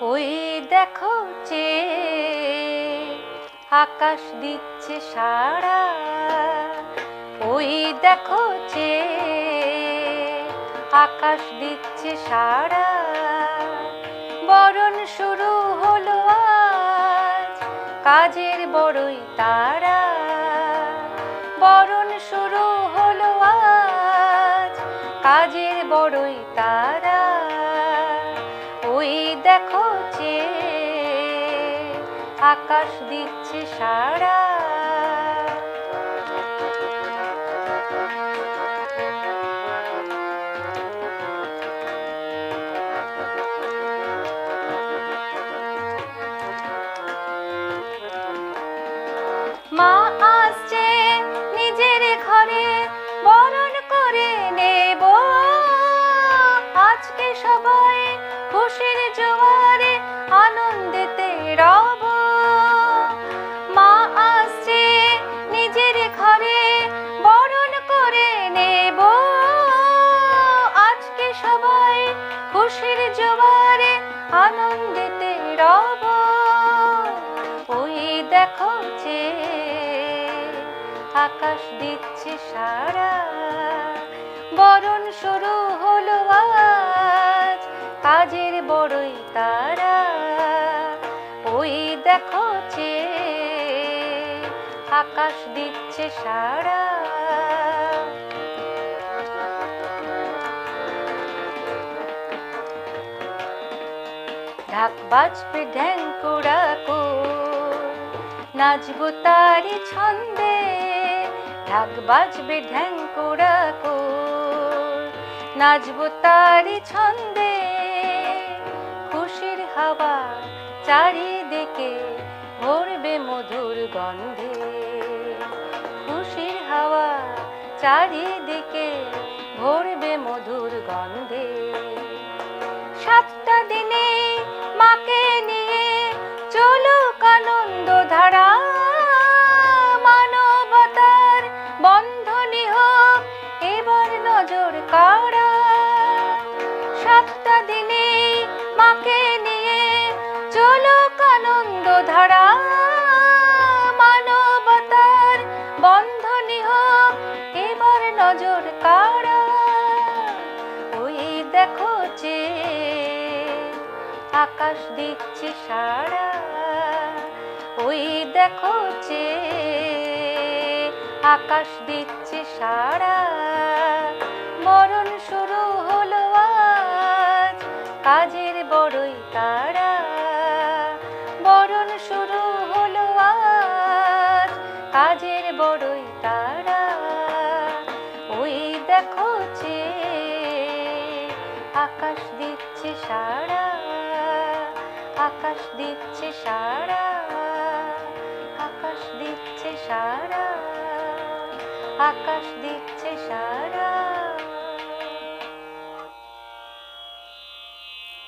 ওই দেখো যে আকাশ দিচ্ছে সাড়া। ওই দেখো যে আকাশ দিচ্ছে সাড়া। বরণ শুরু হলো আজ, কাজের বড়ই তারা। বরণ শুরু হলো আজ, কাজের বড়ই তারা। দেখো যে আকাশ দিচ্ছে সারা। মা আসছে নিজের করে নেব। আজকে সবাই আনন্দেতে রব, ওই দেখো যে আকাশ দিচ্ছে সারা। বরণ শুরু হলো আজ, কাজের বড়ই তারা। ওই দেখো যে আকাশ দিচ্ছে সারা। ঢাক বাজবে ঢ্যাং কোড়াকো নাচবো তারি ছন্দে, ঢাক বাজবে ঢ্যাং কোড়াকো নাচবো তারি ছন্দে, খুশির হাওয়া চারিদিকে ভরবে মধুর গন্ধে। খুশির হাওয়া চারিদিকে ভরবে মধুর গন্ধে। নজর কাড়া। সাতটা দিনে মাকে নিয়ে চলুক আনন্দ ধারা। মানবতার বন্ধনী হোক, এবার নজর কাড়া। ওই দেখো যে আকাশ দিচ্ছে সাড়া। ওই দেখো যে আকাশ দিচ্ছে মরণ শুরু হলো আজ। কাজের বড়ই তারা বরণ শুরু হলো আজ। কাজের বড়ই তারা ওই দেখো যে আকাশ দিচ্ছে সারা আকাশ দিচ্ছে সারা আকাশ দিচ্ছে সারা আকাশ দিচ্ছে সাড়া।